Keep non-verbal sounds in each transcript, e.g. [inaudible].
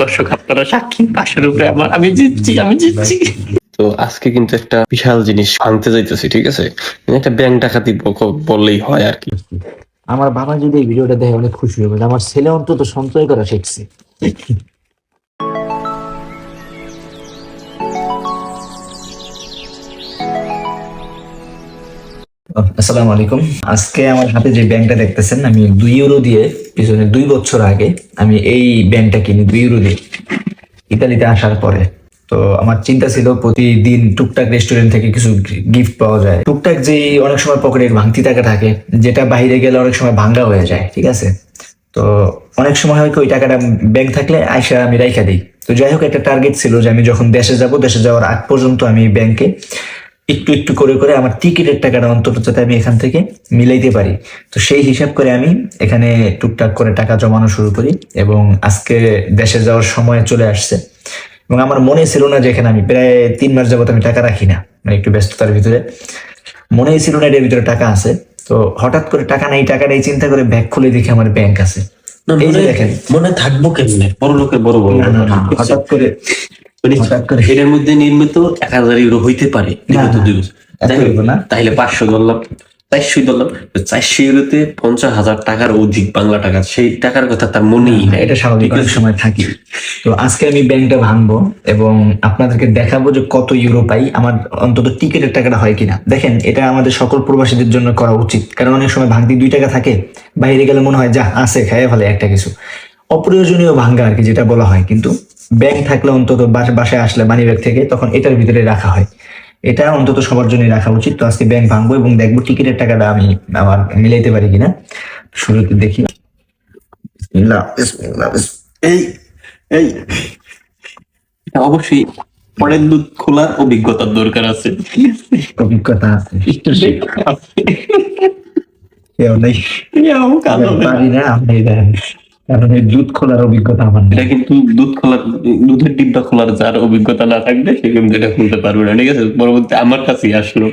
দর্শক আপনারা সাক্ষী পাশের উপরে আমার আমি জিতছি আমি জিতছি। তো আজকে কিন্তু একটা বিশাল জিনিস আনতে যাইতেছি ঠিক আছে? একটা ব্যাংক ডাকাতি বললেই হয় আর কি। আমার বাবা যদি এই ভিডিওটা দেখে অনেক খুশি হবে আমার ছেলে অন্তত সঞ্চয় করা শিখছে। আসসালামু আলাইকুম। আজকে আমার হাতে যে ব্যাংকটা দেখতেছেন, আমি দুই ইউরো দিয়ে পিছনে দুই বছর আগে আমি এই ব্যাংকটা কিনি, দুই ইউরো দিয়ে। ইতালিতে আসার পরে। তো আমার চিন্তা ছিল প্রতিদিন টুকটাক রেস্টুরেন্ট থেকে কিছু গিফট পাওয়া যায়। টুকটাক যে অনেক সময় পকেটের ভাঙতি টাকা থাকে, যেটা বাইরে গেলে অনেক সময় ভাঙ্গা হয়ে যায়, ঠিক আছে? তো অনেক সময় হয় ওই টাকাটা ব্যাংক থাকলে আইসা আমি রাইখা দিই। তো যাই হোক, একটা টার্গেট ছিল যে আমি যখন দেশে যাব, দেশে যাওয়ার আগ পর্যন্ত আমি ব্যাংকে একটু একটু করে করে আমার টিকিটের টাকাটা অন্তত যাতে আমি এখান থেকে মিলাইতে পারি। তো সেই হিসাব করে আমি এখানে টুকটাক করে টাকা জমানো শুরু করি এবং আজকে দেশে যাওয়ার সময় চলে আসছে। এবং আমার মনে ছিল না যে এখানে আমি প্রায় তিন মাস যাবত আমি টাকা রাখি না মানে একটু ব্যস্ততার ভিতরে। মনেই ছিল না এটার ভিতরে টাকা আছে। তো হঠাৎ করে টাকা নেই টাকা নেই চিন্তা করে ব্যাগ খুলে দেখি আমার ব্যাংক আছে। এই যে দেখেন। মনে থাকব কেমনে? বড় লোকের বড় বড় হঠাৎ করে মানে এটার মধ্যে নির্মিত এক হাজার ইউরো হইতে পারে। দুই বছর। না। তাইলে পাঁচশো ধরলাম চারশো ইউরোতে পঞ্চাশ হাজার টাকার অধিক বাংলা টাকা। সেই টাকার কথা তার মনেই নাই। এটা স্বাভাবিক সময় থাকি। তো আজকে আমি ব্যাংকটা ভাঙবো এবং আপনাদেরকে দেখাবো যে কত ইউরো পাই আমার অন্তত টিকিটের টাকাটা হয় কিনা। দেখেন এটা আমাদের সকল প্রবাসীদের জন্য করা উচিত। কারণ অনেক সময় ভাঙতি দুই টাকা থাকে বাইরে গেলে মনে হয় যা আছে খাইয়ে ফেলে একটা কিছু। অপ্রয়োজনীয় ভাঙ্গা আর কি যেটা বলা হয়। কিন্তু ব্যাংক থাকলে অন্তত বাসায় আসলে মানি ব্যাগ থেকে তখন এটার ভিতরে রাখা হয়। এটা অন্তত সবার জন্য রাখা উচিত। তো আজকে ব্যাংক ভাঙবো এবং দেখব টিকিটের টাকাটা আমি আমার মিলাইতে পারি কিনা। শুরুতে দেখি। এই এই। অবশ্যই পরের দুধ খোলার অভিজ্ঞতার দরকার আছে। অভিজ্ঞতা আছে। কেউ নেই। পারি না আপনি কারণ এই দুধ খোলার অভিজ্ঞতা আমার এটা কিন্তু দুধ খোলার দুধের ডিব্বা খোলার যার অভিজ্ঞতা না থাকবে সে কিন্তু এটা খুলতে পারবে না। ঠিক আছে? পরবর্তী আমার কাছেই আসলো।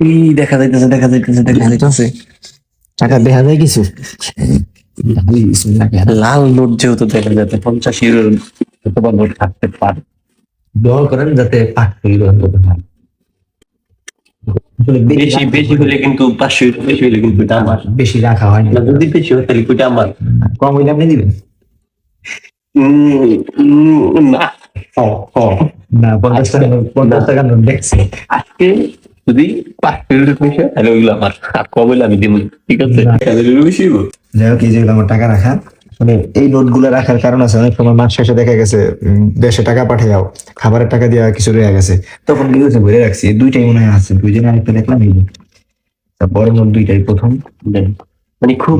কি দেখা যাইতেছে দেখা যাইতেছে দেখা যাইতেছে। টাকা দেখা যায় কিছু? লাল নোট যেহেতু দেখা যাচ্ছে পঞ্চাশ ইউরোর অথবা নোট থাকতে পারে। দোয়া করেন যাতে পাঠ করি অন্তত হয় বেশি বেশি হলে কিন্তু পাঁচশো বেশি হলে কিন্তু আমার বেশি রাখা হয় না যদি বেশি হয় তাহলে ওইটা আমার। কম হইলে আপনি দিবেন? উম, উম, না পঞ্চাশ টাকা পঞ্চাশ টাকা নোট দেখছি আজকে যদি পাঁচশো ইউরো বেশি হয় তাহলে ওইগুলো আমার। আর কম হলে আমি দিব। ঠিক আছে। যাই হোক এই যেগুলো আমার টাকা রাখা। মানে এই নোটগুলো রাখার কারণ আছে। অনেক সময় মাস শেষে দেখা গেছে দেশে টাকা পাঠাও খাবারের টাকা দিয়ে কিছু রয়ে গেছে। তখন কি হয়েছে ভরে রাখছি। দুইটাই মনে হয় আছে। দুই দিন আরেকটা দেখলাম এই বড় নোট দুইটাই প্রথম মানে খুব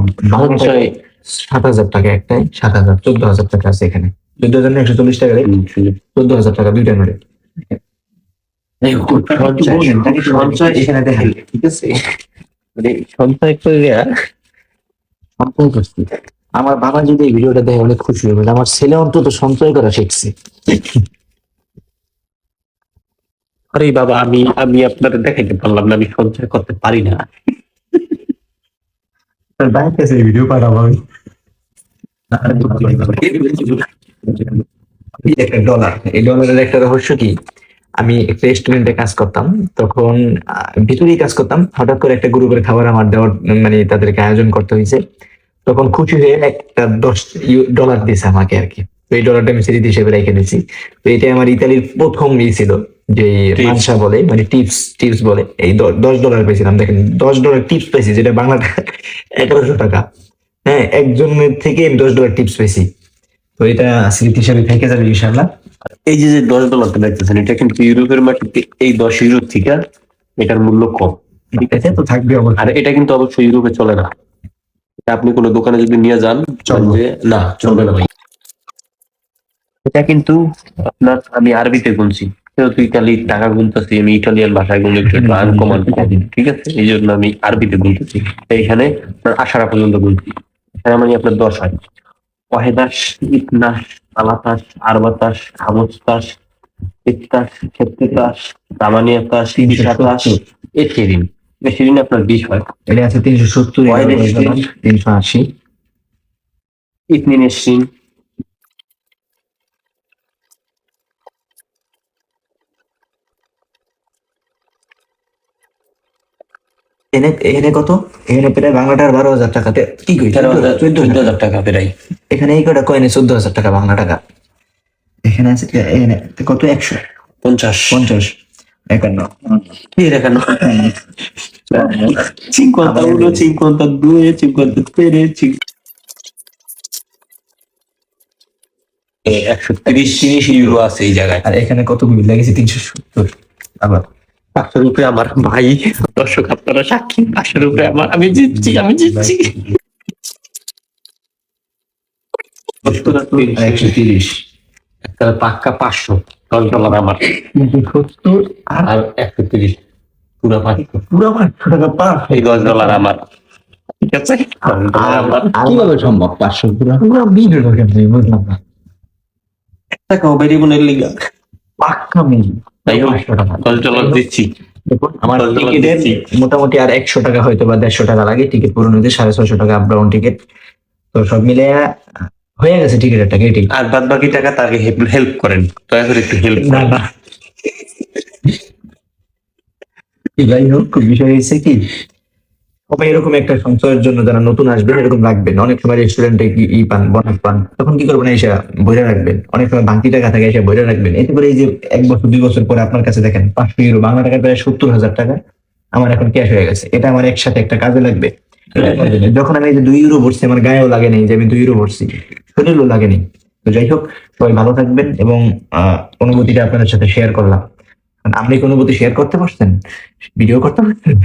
সাত হাজার টাকা একটাই সাত হাজার চোদ্দ হাজার টাকা আছে এখানে। চোদ্দ হাজার একশো চল্লিশ টাকা চোদ্দ হাজার টাকা দুইটা নোটে। সঞ্চয় এখানে দেখেন ঠিক আছে? মানে সঞ্চয় করে সঞ্চয় করছি। আমার বাবা যদি এই ভিডিওটা দেখে অনেক খুশি হবে আমার ছেলে অন্তত সঞ্চয় করা শিখছে। আরে বাবা আমি আমি আপনাদের দেখাইতে পারলাম না আমি সঞ্চয় করতে পারি না। কাছে ভিডিও পাঠাবো আমি। একটা ডলার এই ডলারের একটা রহস্য কি? আমি একটা রেস্টুরেন্টে কাজ করতাম তখন ভিতরেই কাজ করতাম হঠাৎ করে একটা গ্রুপের খাবার আমার দেওয়ার মানে তাদেরকে আয়োজন করতে হয়েছে। তখন খুশি হয়ে একটা দশ ডলার দিয়েছে আমাকে আর কি। এই ডলারটা আমি স্মৃতি হিসেবে রেখে দিয়েছি। তো এটা আমার ইতালির প্রথম ই ছিল যে মানসা বলে মানে টিপস টিপস বলে। এই দশ ডলার পেয়েছিলাম। দেখেন দশ ডলার টিপস পেয়েছি যেটা বাংলা [laughs] এগারোশো টাকা। হ্যাঁ একজনের থেকে আমি দশ ডলার টিপস পেয়েছি। তো এটা স্মৃতি হিসাবে থেকে যাবে ইনশাল্লাহ এই যে যে দশ ডলারটা দেখতেছেন এটা কিন্তু ইউরোপের মাটিতে এই দশ ইউরো থেকে এটার মূল্য কম। ঠিক আছে তো থাকবে আর এটা কিন্তু অবশ্যই ইউরোপে চলে না। আপনি কোনো দোকানে যদি নিয়ে যান চলবে। না চলবে না ভাই। এটা কিন্তু আপনার আমি আরবিতে গুনছি। যেহেতু ইটালি টাকা গুনতেছি আমি ইটালিয়ান ভাষায় গুনলে একটু আনকমন ঠিক আছে? এই জন্য আমি আরবিতে গুনতেছি। আপনার আশারা পর্যন্ত গুনছি। এখানে মানে আপনার দশ হয়। ওয়াহেদাস ইতনাস আলাতাস আরবাতাস খামস্তাস ইত্তাস ক্ষেত্রিতাস রামানিয়াতাস তিরিশাতাস এথেরিন শিরিন আপনার বিশ হয়। এটা আছে তিনশো সত্তর তিনশো আশি। ইথনিনের শিরিন এনে এনে কত? এখানে প্রায় বাংলাটার বারো হাজার টাকাতে কি কই চোদ্দ হাজার। টাকা প্রায়। এখানে এই কটা কয়েনে চোদ্দ হাজার টাকা বাংলা টাকা? এখানে আছে এখানে কত? একশো? পঞ্চাশ। পঞ্চাশ। একান্ন। কি দেখানো cinquanta uno, cinquanta due, cinquanta tre, একশো তিরিশ। তিরিশ ইউরো আছে এই জায়গায়। আর এখানে কতগুলি? লেগেছে তিনশো সত্তর। আবার পাঁচশোর উপরে আমার ভাই দর্শক আপনারা সাক্ষী পাঁচশোর উপরে আমার আমি জিতছি আমি জিতছি। একশো তিরিশ। পাক্কা পাঁচশো। ডলার আমার তিনশো সত্তর আর একশো তিরিশ পুরো পাঁচশো। পুরো পাঁচশো টাকা পার এই দশ ডলার আমার। ঠিক আছে? দশ ডলার আমার কীভাবে সম্ভব? পাঁচশো পুরো? পুরো মিল কেমনি? বুঝলাম না। টাকাও বেরিয়ে বোনের লিগা। পাক্কা মিল তাই পাঁচশো টাকা। দশ ডলার দিচ্ছি। আমার টিকিটের মোটামুটি আর একশো টাকা হয়তো বা দেড়শো টাকা লাগে। টিকিট পুরো নিতে সাড়ে ছয়শো টাকা আপ ডাউন টিকিট তো সব মিলে হয়ে গেছে টিকিটের টাকা এটি আর বাদ বাকি টাকা তাকে হেল্প করেন। দয়া করে একটু হেল্প না না। যাই হোক বিষয় হয়েছে কি? সবাই এরকম একটা সঞ্চয়ের জন্য যারা নতুন আসবেন এরকম রাখবেন অনেক সময় রেস্টুরেন্টে ই পান বোনাস পান তখন কি করবেন এসে বইরে রাখবেন। অনেক সময় বাকি টাকা থাকে এসে বইরে রাখবেন। এতে করে এই যে এক বছর দুই বছর পরে আপনার কাছে দেখেন পাঁচশো ইউরো বাংলা টাকায় প্রায় সত্তর হাজার টাকা আমার এখন ক্যাশ হয়ে গেছে। এটা আমার একসাথে একটা কাজে লাগবে। যখন আমি এই যে দুই ইউরো ভরছি আমার গায়েও লাগে নেই যে আমি দুই ইউরো ভরছি। শরীরও লাগেনি। তো যাই হোক, সবাই ভালো থাকবেন এবং অনুভূতিটা আপনাদের সাথে শেয়ার করলাম। আপনি কি অনুভূতি শেয়ার করতে পারছেন? ভিডিও করতে পারছেন?